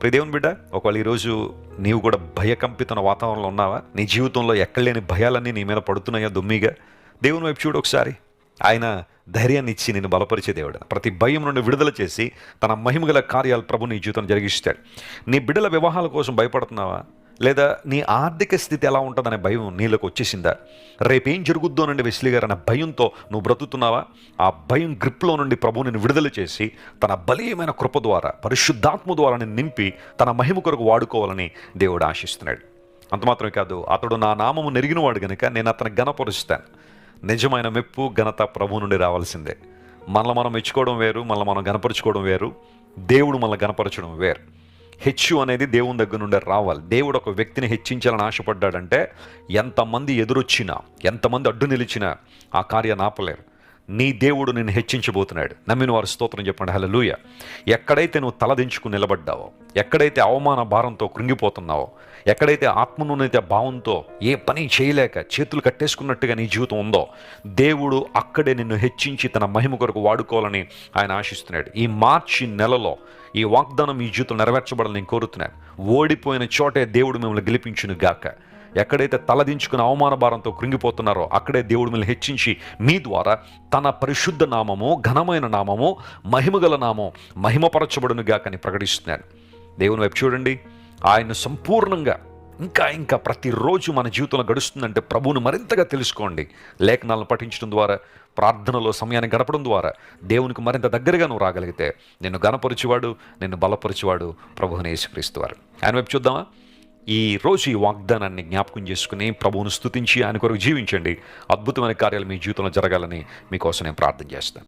ప్రియ దేవుని బిడ్డ ఒకవేళ ఈరోజు నీవు కూడా భయకంపితన వాతావరణంలో ఉన్నావా? నీ జీవితంలో ఎక్కడలేని భయాలన్నీ నీ మీద పడుతున్నాయా దుమ్మిగా? దేవుని వైపు చూడు ఒకసారి. ఆయన ధైర్యాన్ని ఇచ్చి నేను బలపరిచే దేవుడు. ప్రతి భయం నుండి విడుదల చేసి తన మహిమగల కార్యాలు ప్రభు నీ జీవితం జరిగిస్తాడు. నీ బిడ్డల వివాహాల కోసం భయపడుతున్నావా? లేదా నీ ఆర్థిక స్థితి ఎలా ఉంటుందనే భయం నీళ్ళకు వచ్చేసిందా? రేపేం జరుగుద్దో నుండి వెస్లీ గారు అనే భయంతో నువ్వు బ్రతుకుతున్నావా? ఆ భయం గ్రిప్లో నుండి ప్రభు నిన్ను విడుదల చేసి తన బలీయమైన కృప ద్వారా పరిశుద్ధాత్మ ద్వారా నిన్ను నింపి తన మహిమ కొరకు వాడుకోవాలని దేవుడు ఆశిస్తున్నాడు. అంతమాత్రమే కాదు అతడు నా నామము నెరిగినవాడు గనుక నేను అతను గణపరుస్తాను నిజమైన మెప్పు ఘనత ప్రభు నుండి రావాల్సిందే. మనల్ని మనం మెచ్చుకోవడం వేరు మనల్ని మనం గనపరుచుకోవడం వేరు. దేవుడు మనల్ని గనపరచడం వేరు. హెచ్చు అనేది దేవుని దగ్గర నుండి రావాలి. దేవుడు ఒక వ్యక్తిని హెచ్చించాలని ఆశపడ్డాడంటే ఎంతమంది ఎదురొచ్చినా ఎంతమంది అడ్డు నిలిచినా ఆ కార్యాన్ని ఆపలేరు. నీ దేవుడు నిన్ను హెచ్చించబోతున్నాడు. నమ్మిన వారి స్తోత్రం చెప్పండి. లూయ ఎక్కడైతే నువ్వు తలదించుకుని నిలబడ్డావో ఎక్కడైతే అవమాన భారంతో కృంగిపోతున్నావో ఎక్కడైతే ఆత్మనునైతే భావంతో ఏ పని చేయలేక చేతులు కట్టేసుకున్నట్టుగా నీ జీవితం ఉందో దేవుడు అక్కడే నిన్ను హెచ్చించి తన మహిమ కొరకు వాడుకోవాలని ఆయన ఆశిస్తున్నాడు. ఈ మార్చి నెలలో ఈ వాగ్దానం ఈ జీవితం నెరవేర్చబడాలని నేను కోరుతున్నాను. ఓడిపోయిన చోటే దేవుడు మిమ్మల్ని గెలిపించును గాక ఎక్కడైతే తలదించుకుని అవమాన భారంతో కృంగిపోతున్నారో అక్కడే దేవుడు మిమ్మల్ని హెచ్చించి మీ ద్వారా తన పరిశుద్ధ నామము ఘనమైన నామము మహిమగల నామం మహిమపరచబడునుగా కానీ ప్రకటిస్తున్నాను దేవుని వైపు చూడండి. ఆయన సంపూర్ణంగా ఇంకా ఇంకా ప్రతిరోజు మన జీవితంలో గడుస్తుందంటే ప్రభువును మరింతగా తెలుసుకోండి. లేఖనాలను పఠించడం ద్వారా ప్రార్థనలో సమయాన్ని గడపడం ద్వారా దేవునికి మరింత దగ్గరగా నువ్వు రాగలిగితే నిన్ను గణపరిచేవాడు నిన్ను బలపరిచేవాడు ప్రభువుని యేసుక్రీస్తు వారు. ఆయన వైపు చూద్దామా? ఈ రోజు ఈ వాగ్దానాన్ని జ్ఞాపకం చేసుకుని ప్రభువును స్థుతించి ఆయన కొరకు జీవించండి. అద్భుతమైన కార్యాలు మీ జీవితంలో జరగాలని మీకోసం నేను ప్రార్థన చేస్తాను.